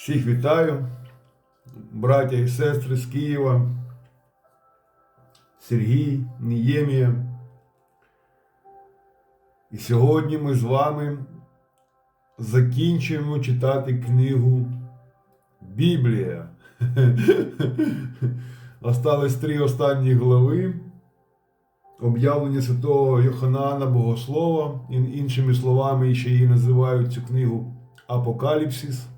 Всіх вітаю, браття і сестри з Києва, Сергій, Ніємія. І сьогодні ми з вами закінчуємо читати книгу Біблія. Остались три останні глави. Об'явлення святого Йоханана Богослова, Ін- іншими словами, ще її називають цю книгу Апокаліпсис.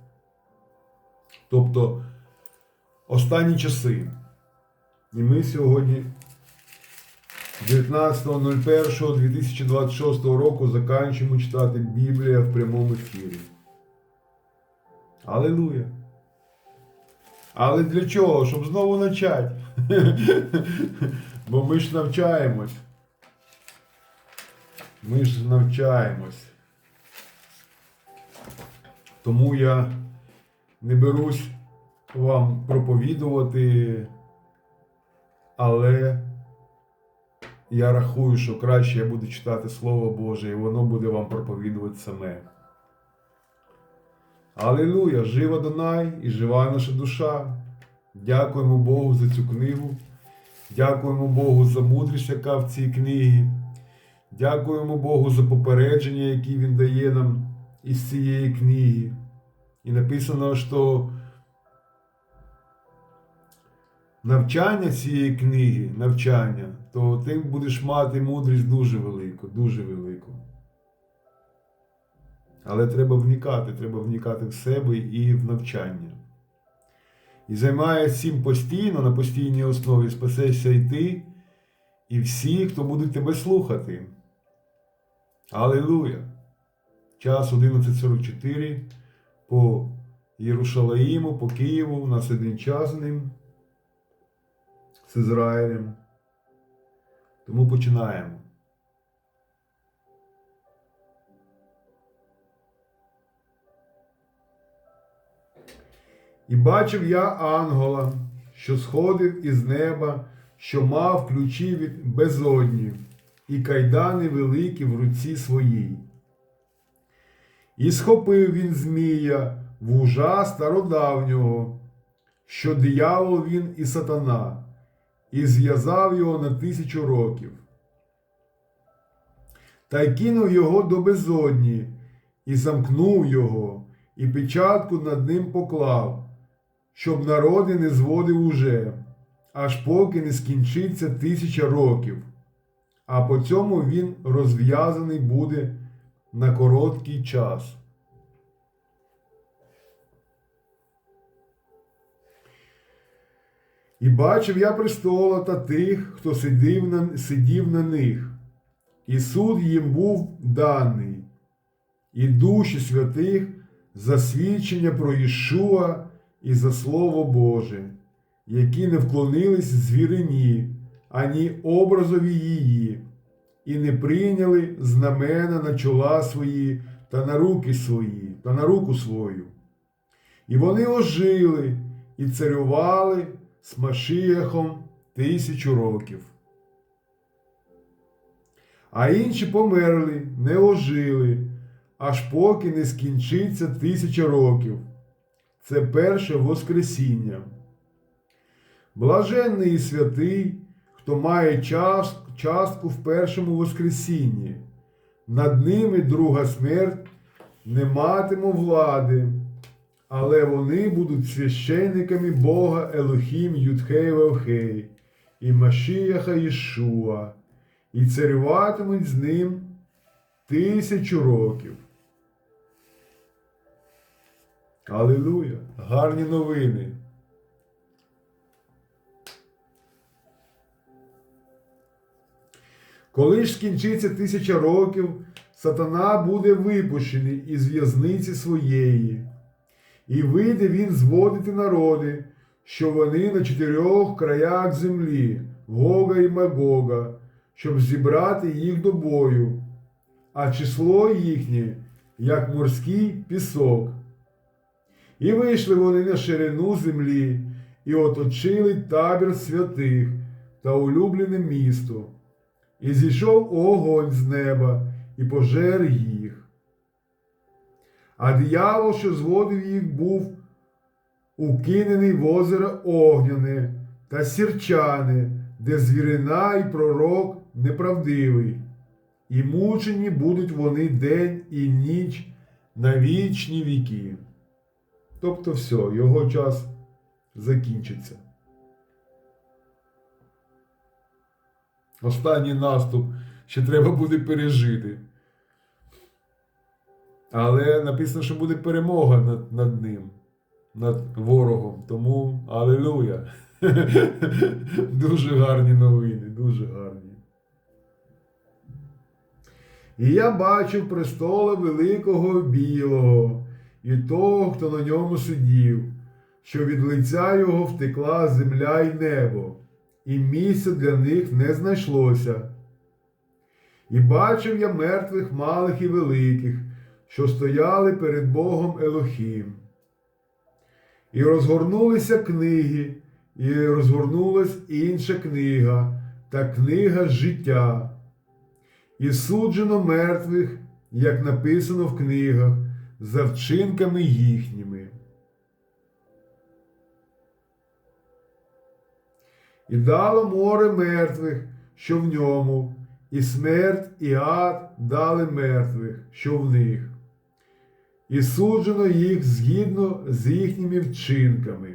Тобто останні часи. І ми сьогодні 19.01.2026 року закінчуємо читати Біблія в прямому ефірі. Алілуя! Але для чого? Щоб знову почати. Бо ми ж навчаємось. Ми ж навчаємось. Тому я не берусь вам проповідувати, але я рахую, що краще я буду читати Слово Боже, і воно буде вам проповідувати саме. Алілуя! Жива Донай і жива наша душа. Дякуємо Богу за цю книгу. Дякуємо Богу за мудрість, яка в цій книгі. Дякуємо Богу за попередження, які Він дає нам із цієї книги. І написано, що навчання цієї книги, навчання, то ти будеш мати мудрість дуже велику, дуже велику. Але треба вникати, треба вникати в себе і в навчання. І займає цим постійно, на постійній основі спасешся і ти, і всі, хто будуть тебе слухати. Алілуя! Час 11.44 по Єрушалаїму, по Києву, у нас один з Ізраїлем. Тому починаємо. І бачив я ангела, що сходив із неба, що мав ключі від безодні, і кайдани великі в руці своїй. І схопив він Змія, вужа стародавнього, що диявол він і сатана, і зв'язав його на тисячу років. Та й кинув його до безодні, і замкнув його, і печатку над ним поклав, щоб народи не зводив уже, аж поки не скінчиться тисяча років, а по цьому він розв'язаний буде на короткий час. І бачив я престола та тих, хто сидів на, сидів на них, і суд їм був даний, і душі святих за свідчення про Ішуа і за Слово Боже, які не вклонились звірині, ані образові її, і не прийняли знамена на чола свої та на руки свої, та на руку свою. І вони ожили і царювали з Машіяхом тисячу років. А інші померли, не ожили, аж поки не скінчиться тисяча років. Це перше Воскресіння. Блаженний і святий, хто має час, частку в першому Воскресінні. Над ними друга смерть не матиме влади, але вони будуть священниками Бога Елохім Юдхей Вевхей і Машіяха Ішуа, і царюватимуть з ним тисячу років. Алілуя! Гарні новини. Коли ж скінчиться тисяча років, сатана буде випущений із в'язниці своєї, і вийде він зводити народи, що вони на чотирьох краях землі, Гога і Магога, щоб зібрати їх до бою, а число їхнє, як морський пісок. І вийшли вони на ширину землі, і оточили табір святих та улюблене місто. І зійшов огонь з неба і пожер їх. А диявол, що зводив їх, був укинений в озеро огняне та сірчане, де звірина і пророк неправдивий, і мучені будуть вони день і ніч на вічні віки. Тобто все, його час закінчиться. Останній наступ ще треба буде пережити. Але написано, що буде перемога над, над ним, над ворогом. Тому алелуя. Дуже гарні новини, дуже гарні. І я бачив престола великого білого і того, хто на ньому сидів, що від лиця його втекла земля й небо, і місця для них не знайшлося. І бачив я мертвих малих і великих, що стояли перед Богом Елохім. І розгорнулися книги, і розгорнулась інша книга, та книга життя. І суджено мертвих, як написано в книгах, за вчинками їхніми. І дало море мертвих, що в ньому, і смерть, і ад дали мертвих, що в них, і суджено їх згідно з їхніми вчинками.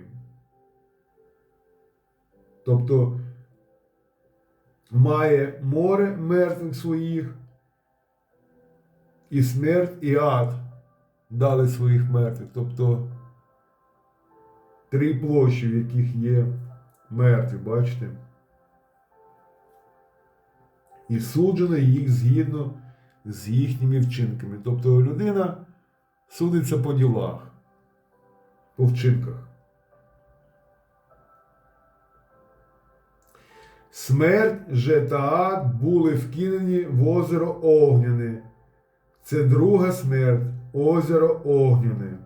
Тобто має море мертвих своїх, і смерть, і ад дали своїх мертвих. Тобто три площі, в яких є мертві, бачите? І суджено їх згідно з їхніми вчинками. Тобто людина судиться по ділах, по вчинках. Смерть же та ад були вкинені в озеро Огняне. Це друга смерть, озеро Огняне.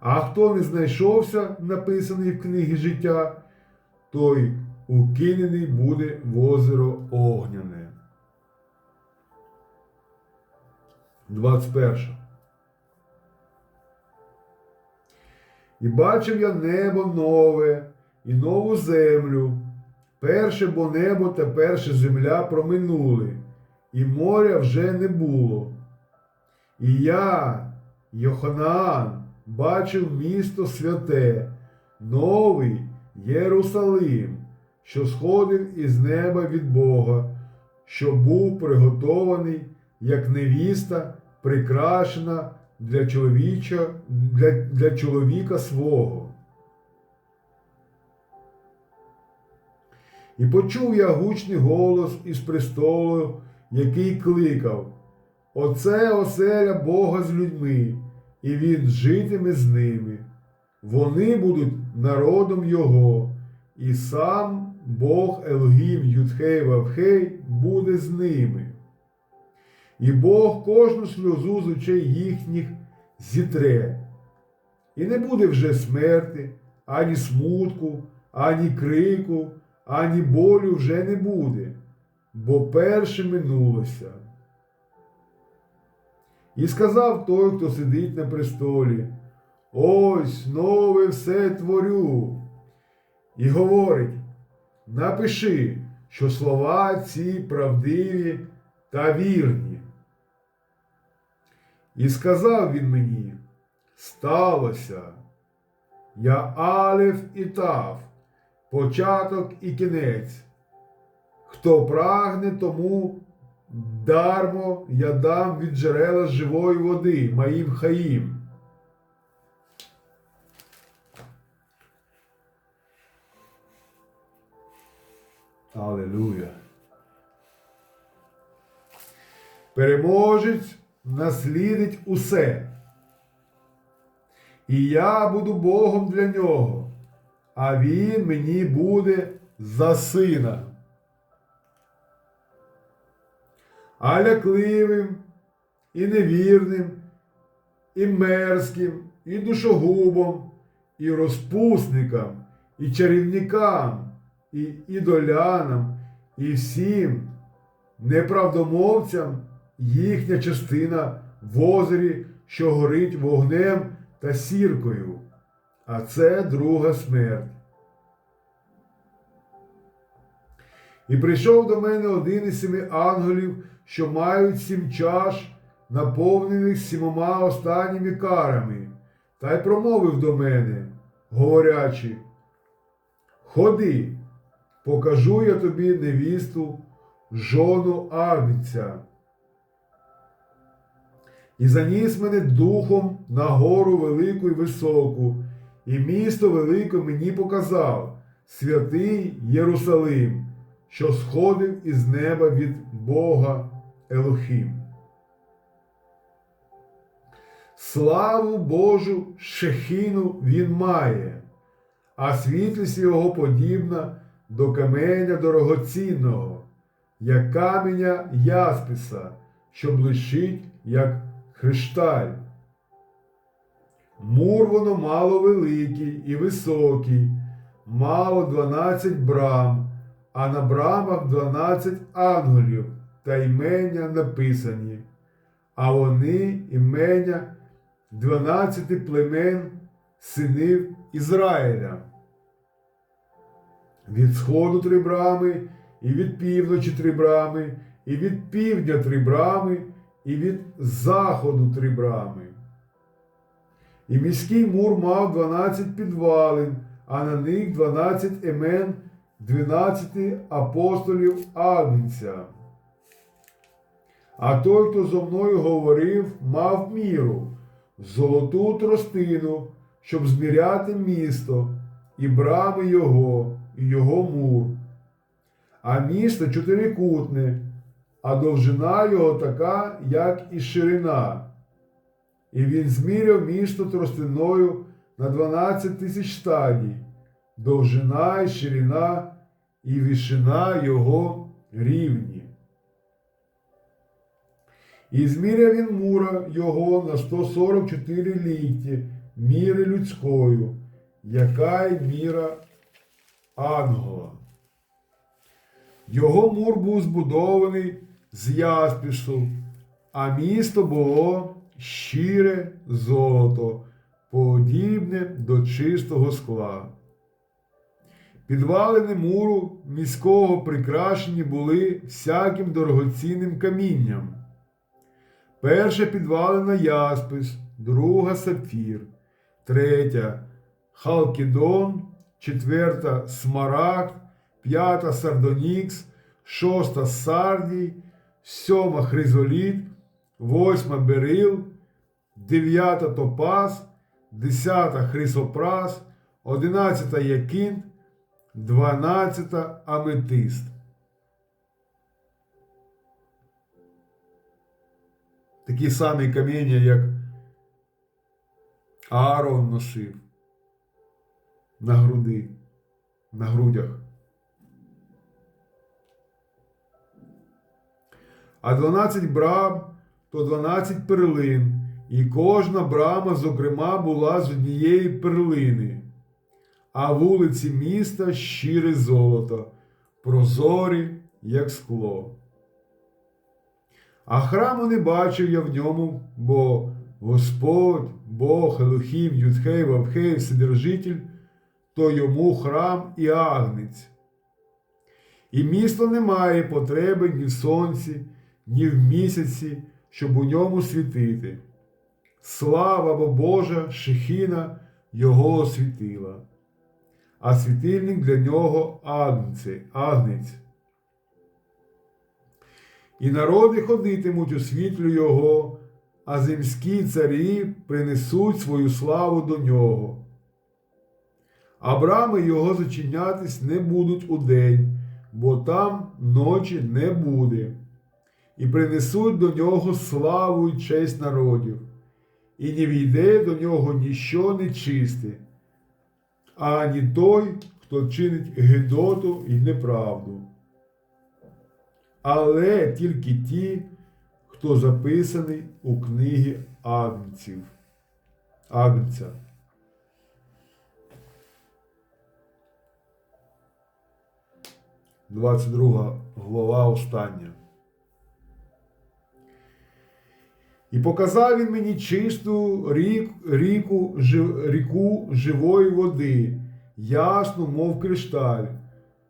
А хто не знайшовся, написаний в книгі життя, той укинений буде в озеро Огняне. 21. І бачив я небо нове і нову землю. Перше бо небо та перша земля проминули, і моря вже не було. І я, Йоханаан, бачив місто святе, новий Єрусалим, що сходив із неба від Бога, що був приготований, як невіста, прикрашена для чоловіча, для, для чоловіка свого. І почув я гучний голос із престолу, який кликав: Оце оселя Бога з людьми, і Він житиме з ними. Вони будуть народом Його, і сам Бог Елгім Юдхей Вавхей буде з ними. І Бог кожну сльозу з очей їхніх зітре. І не буде вже смерти, ані смутку, ані крику, ані болю вже не буде, бо перше минулося. І сказав той, хто сидить на престолі, ось нове все творю. І говорить, напиши, що слова ці правдиві та вірні. І сказав він мені, сталося, я Алеф і Тав, початок і кінець. Хто прагне, тому дармо я дам від джерела живої води, моїм хаїм. Аллилуйя. Переможець наслідить усе. І я буду Богом для нього, а він мені буде за сина. А лякливим і невірним, і мерзким, і душогубом, і розпусникам, і чарівникам, і ідолянам, і всім неправдомовцям їхня частина в озері, що горить вогнем та сіркою. а це друга смерть. І прийшов до мене один із семи ангелів, що мають сім чаш, наповнених сімома останніми карами, та й промовив до мене, говорячи, Ходи, покажу я тобі невісту, жону Агнця. І заніс мене духом на гору велику і високу, і місто велике мені показав, святий Єрусалим, що сходив із неба від Бога Елохим. Славу Божу Шехіну він має, а світлість його подібна до каменя дорогоцінного, як каменя ясписа, що блищить, як хришталь. Мур воно мало великий і високий, мало дванадцять брам, а на брамах дванадцять ангелів та імення написані, а вони імення дванадцяти племен синів Ізраїля. Від сходу три брами, і від півночі три брами, і від півдня три брами, і від заходу три брами. І міський мур мав дванадцять підвалин, а на них дванадцять імен дванадцяти апостолів Агнця. А той, хто зо мною говорив, мав міру, золоту тростину, щоб зміряти місто, і брами його, і його мур. А місто чотирикутне, а довжина його така, як і ширина. І він зміряв місто тростиною на 12 тисяч стадій, довжина і ширина, і вишина його рівні. І зміряв він мура його на 144 лікті міри людською, яка й міра ангела. Його мур був збудований з яспісу, а місто було щире золото, подібне до чистого скла. Підвалини муру міського прикрашені були всяким дорогоцінним камінням. Перша підвалина яспис, друга сапфір, третя халкідон, четверта смарагд, п'ята сардонікс, шоста сардій, сьома хризоліт, восьма берил, дев'ята топаз, десята хрисопрас, одинадцята якінт, дванадцята аметист. Такі самі каміння, як Аарон носив на груди, на грудях. А 12 брам то 12 перлин, і кожна брама, зокрема, була з однієї перлини, а вулиці міста щире золото, прозорі, як скло. А храму не бачив я в ньому, бо Господь, Бог, Елохім, Юдхей, Вавхей, Вседержитель, то йому храм і агнець. І місто не має потреби ні в сонці, ні в місяці, щоб у ньому світити. Слава бо Божа, Шехіна його освітила, а світильник для нього агнець. агнець. І народи ходитимуть у світлю Його, а земські царі принесуть свою славу до нього. А брами його зачинятись не будуть удень, бо там ночі не буде, і принесуть до нього славу і честь народів, і не війде до нього ніщо нечисте, ані той, хто чинить гидоту і неправду але тільки ті, хто записаний у книгі Агнців. Агнця. Двадцять друга глава остання. І показав він мені чисту рік, ріку, жи- ріку живої води, ясну, мов кришталь,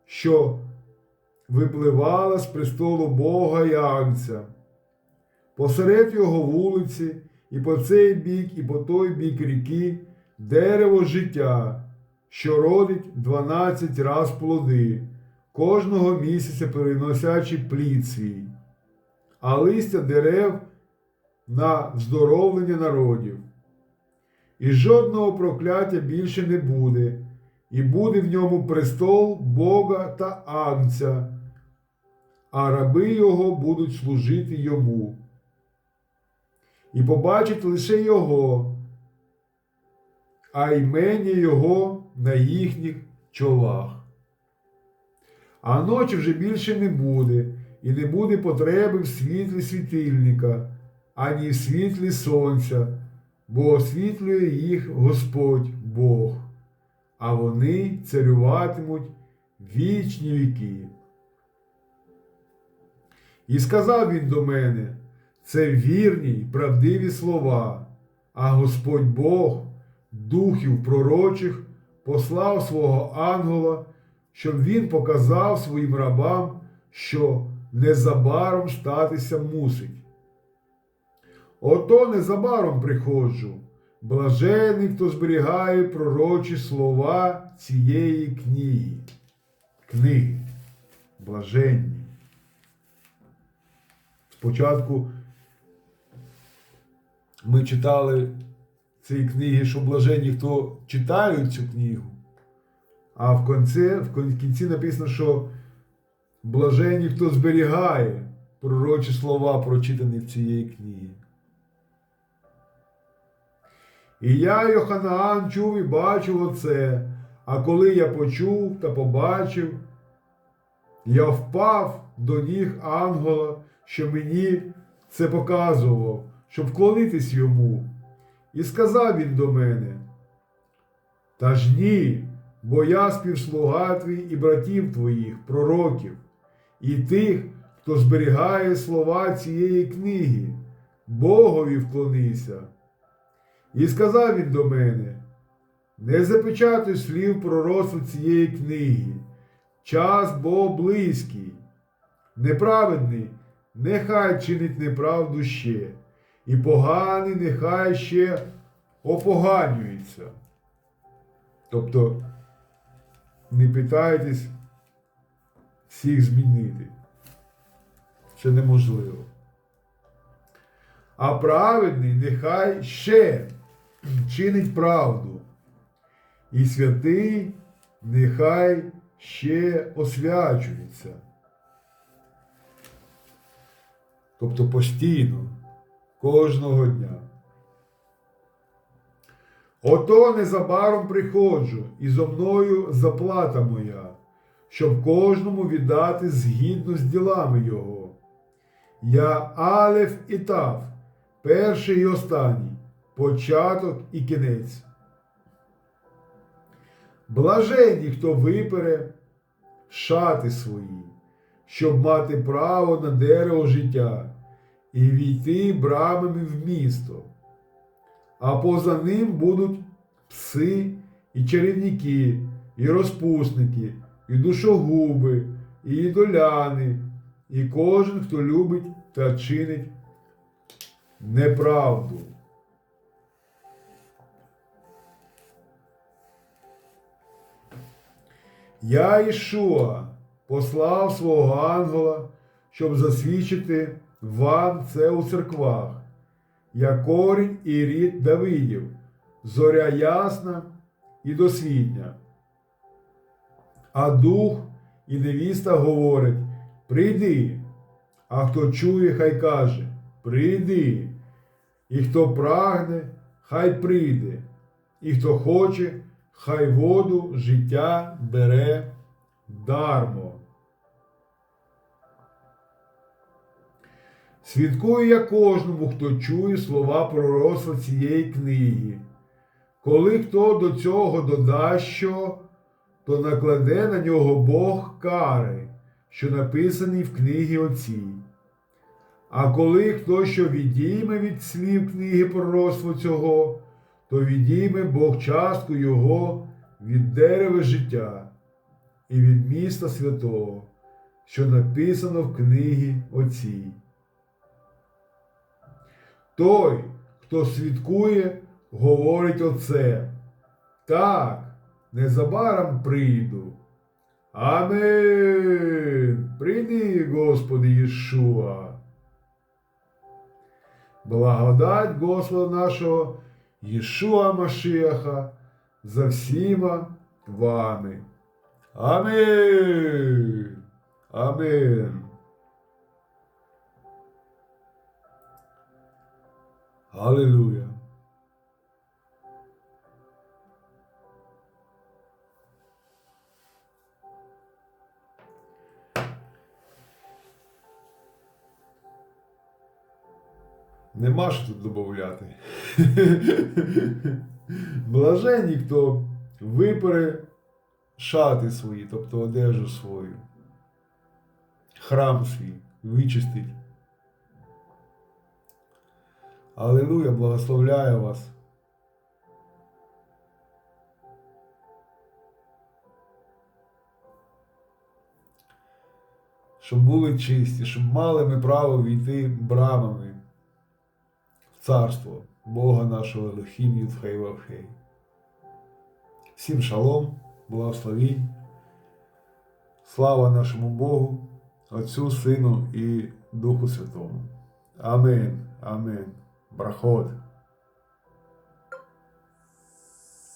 що випливала з престолу Бога і Агнця. Посеред його вулиці, і по цей бік, і по той бік ріки дерево життя, що родить 12 раз плоди, кожного місяця переносячи плід свій, а листя дерев на здоровлення народів. І жодного прокляття більше не буде, і буде в ньому престол Бога та Агнця, а раби його будуть служити йому. І побачить лише його, а імення його на їхніх чолах. А ночі вже більше не буде, і не буде потреби в світлі світильника, ані в світлі сонця, бо освітлює їх Господь Бог, а вони царюватимуть вічні віки. І сказав він до мене, це вірні й правдиві слова, а Господь Бог, духів пророчих, послав свого ангела, щоб він показав своїм рабам, що незабаром статися мусить. Ото незабаром приходжу, блажений, хто зберігає пророчі слова цієї книги. Книги. Блаженні. Спочатку ми читали цій книги, що блаженні, хто читають цю книгу, а в кінці, в кінці написано, що блаженні, хто зберігає пророчі слова, прочитані в цієї книги. І я, Йоханаан, чув і бачив оце, а коли я почув та побачив, я впав до ніг ангела, що мені це показував, щоб вклонитись йому. І сказав він до мене: Та ж ні, бо я співслуга твій і братів твоїх, пророків, і тих, хто зберігає слова цієї книги, Богові вклонися. І сказав він до мене: Не запечатуй слів пророцтва цієї книги, час бо близький. Неправедний нехай чинить неправду ще, і поганий нехай ще опоганюється. Тобто не питайтесь всіх змінити. Це неможливо. А праведний нехай ще чинить правду, і святий нехай ще освячується. Тобто постійно, кожного дня. Ото незабаром приходжу, і зо мною заплата моя, щоб кожному віддати згідно з ділами його. Я Алеф і Тав, перший і останній, початок і кінець. Блаженні, хто випере шати свої, щоб мати право на дерево життя і війти брамами в місто. А поза ним будуть пси і чарівники, і розпусники, і душогуби, і ідоляни, і кожен, хто любить та чинить неправду. Я Ішуа послав свого ангела, щоб засвідчити вам це у церквах. Я корінь і рід Давидів, зоря ясна і досвітня. А дух і невіста говорить: Прийди, а хто чує, хай каже, прийди, і хто прагне, хай прийде, і хто хоче, хай воду життя бере дармо. Свідкую я кожному, хто чує слова пророцтва цієї книги. Коли хто до цього додасть що, то накладе на нього Бог кари, що написані в книгі оцій. А коли хто що відійме від слів книги пророцтва цього, то відійме Бог частку його від дерева життя і від міста святого, що написано в книгі оцій. Той, хто свідкує, говорить оце. Так, незабаром прийду. Амин. Прийди, Господи Єшуа. Благодать Господа нашого Єшуа Машеха за всіма вами. Амин. Амин. Аллилуйя. Нема що тут додати. Блаженні, хто випере шати свої, тобто одежу свою, храм свій вичистить. Аллилуйя, благословляю вас. Щоб були чисті, щоб мали ми право війти брамами в царство Бога нашого Елохім Юдхей Вавхей. Всім шалом, благословінь. Слава нашому Богу, Отцю, Сину і Духу Святому. Амин. Амин. Брахот.